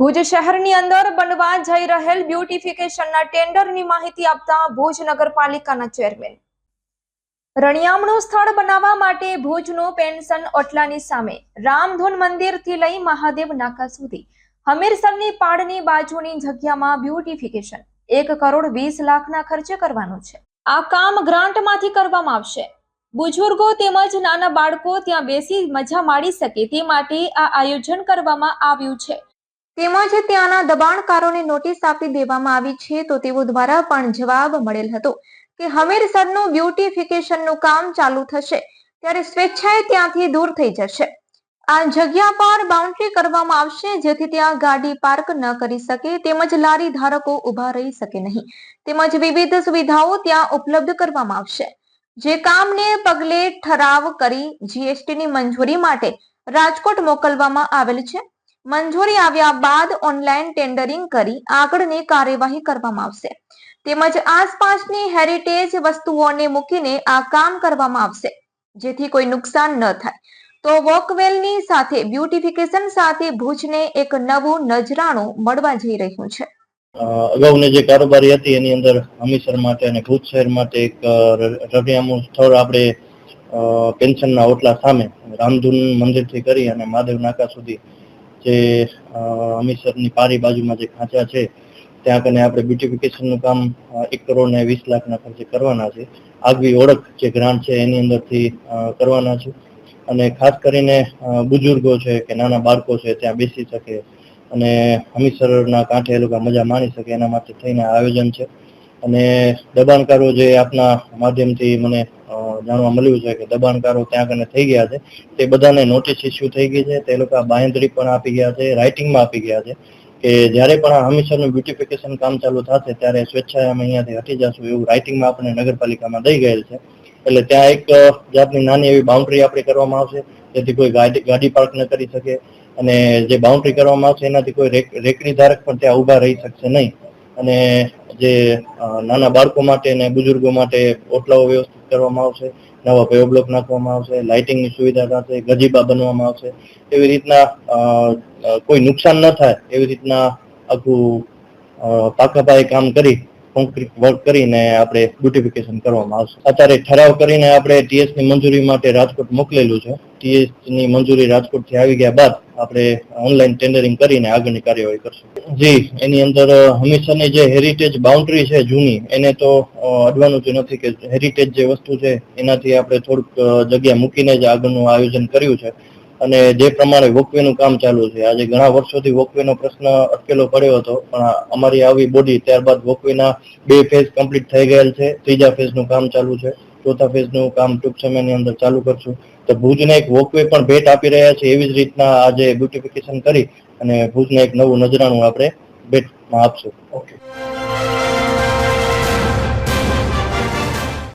ભુજ શહેરની અંદર બનવા જઈ રહેલ બ્યુટિફિકેશનના ટેન્ડરની માહિતી આપતા ભુજ નગરપાલિકાના ચેરમેન. રણિયામણું સ્થળ બનાવવા માટે ભુજનું પેન્શન ઓટલાની સામે રામધૂન મંદિરથી લઈ મહાદેવ નાકા સુધી. હમીરસરની પાડની બાજુની જગ્યામાં બ્યુટિફિકેશન. એક કરોડ વીસ લાખના ખર્ચે કરવાનું છે. આ કામ ગ્રાન્ટમાંથી કરવામાં આવશે. બુજુર્ગો તેમજ નાના બાળકો ત્યાં બેસી મજા માણી શકે તે માટે આ આયોજન કરવામાં આવ્યું છે. તેમજ ત્યાંના દબાણકારોને નોટિસ આપી દેવામાં આવી છે, તો તેઓ દ્વારા પણ જવાબ મળેલ હતો કે હમીરસરનું બ્યુટિફિકેશનનું કામ ચાલુ થશે, ત્યારે સ્વેચ્છાએ ત્યાંથી દૂર થઈ જશે. આ જગ્યા પર બાઉન્ડ્રી કરવામાં આવશે, જેથી ત્યાં ગાડી પાર્ક ન કરી શકે, તેમજ લારી ધારકો ઊભા રહી શકે નહીં. તેમજ વિવિધ સુવિધાઓ ત્યાં ઉપલબ્ધ કરવામાં આવશે. જે કામને પગલે ઠરાવ કરી જીએસટીની મંજૂરી માટે રાજકોટ મોકલવામાં આવેલ છે. મંજૂરી આવ્યા બાદ ઓનલાઈન ટેન્ડરિંગ કરી આગળની કાર્યવાહી કરવામાં આવશે. તેમજ આસપાસની હેરિટેજ વસ્તુઓને મૂકીને આ કામ કરવામાં આવશે જેથી કોઈ નુકસાન ન થાય. તો વોકવેલની સાથે બ્યુટિફિકેશન સાથે ભુજને એક નવું નજરાણું મળવા જઈ રહ્યું છે. અગાઉની જે કારોબારી હતી એની અંદર હમીસર માટે અને ભુજ શહેર માટે એક અ, સ્થળ આપણે પેન્શનના ઓટલા સામે રામધૂન મંદિરથી કરી અને મહાદેવ નાકા સુધી જે અમીસરની પારી બાજુમાં જે ખાંચા છે, ત્યાં કને આપણે બ્યુટિફિકેશનનું કામ એક કરોડ ને વીસ લાખના ખર્ચે કરવાના છે. આગવી ઓળખ જે ગ્રાન્ટ છે એની અંદરથી કરવાના છે. અને ખાસ કરીને બુજુર્ગો છે કે નાના બાળકો છે ત્યાં બેસી શકે અને હમીસરના કાંઠે એ લોકો મજા માણી શકે એના માટે થઈને આયોજન છે. અને દબાણકારો જે આપના માધ્યમથી મને જાણવા મળ્યું છે કે દબાણકારો ત્યાં કને થઈ ગયા છે. તે બધાને નોટિસ ઇસ્યુ થઈ ગઈ છે. તે લોકો બાંહેધરી પણ આપી ગયા છે રાઇટિંગમાં આપી ગયા છે કે જ્યારે પણ આ હમીસરનું બ્યુટિફિકેશન કામ ચાલુ થશે ત્યારે સ્વેચ્છાએ અમે અહીંયાથી હટી જશું એવું રાઇટિંગમાં આપણે નગરપાલિકામાં દઈ ગયેલ છે. એટલે ત્યાં એક જાતની નાની એવી બાઉન્ડ્રી આપણી કરવામાં આવશે. જેથી કોઈ ગાડી ગાડી પાર્ક ન કરી શકે અને જે બાઉન્ડ્રી કરવામાં આવશે એનાથી કોઈ રેકડી ધારક પણ ત્યાં ઊભા રહી શકશે નહીં. અને જે નાના બાળકો માટે અને બુજુર્ગો માટે ઓટલાઓ વ્યવસ્થિત કરવામાં આવશે નવા પેવ બ્લોક નાખવામાં આવશે લાઇટિંગની સુવિધા થશે ગજીબા બનવામાં આવશે એવી રીતના કોઈ નુકસાન ન થાય એવી રીતના આખું અ, પાકા પાયે કામ કરી કોન્ક્રીટ વર્ક કરીને આપણે બ્યુટિફિકેશન કરવામાં આવશે. અત્યારે ઠરાવ કરીને આપણે ટીએસની મંજૂરી માટે રાજકોટ મોકલેલું છે. ટીએસની મંજૂરી રાજકોટથી આવી ગયા બાદ આપણે ઓનલાઈન ટેન્ડરિંગ કરીને આગળની કાર્યવાહી કરશું. જી, એની અંદર હંમેશાની જે હેરિટેજ બાઉન્ડ્રી છે જૂની, એને તો અડવાનું જ નથી કે હેરિટેજ જે વસ્તુ છે, એનાથી આપણે થોડુંક જગ્યા મૂકીને જ આગળનું આયોજન કર્યું છે. અને જે પ્રમાણે વોકવેનું કામ ચાલુ છે, આજે ઘણા વર્ષોથી વોકવેનો પ્રશ્ન અટકેલો પડ્યો હતો, પણ અમારી આવી બોડી ત્યારબાદ વોકવેના બે ફેઝ કમ્પ્લીટ થઈ ગયેલ છે, ત્રીજા ફેઝનું કામ ચાલુ છે. ચોથા ફેઝનું કામ ટૂંક સમયની અંદર ચાલુ કરશું. તો ભુજને એક વોકવે પણ ભેટ આપી રહ્યા છે એવી જ રીતના આજે બ્યુટિફિકેશન કરી અને ભુજને એક નવું નજરાણું આપણે ભેટમાં આપશું. ઓકે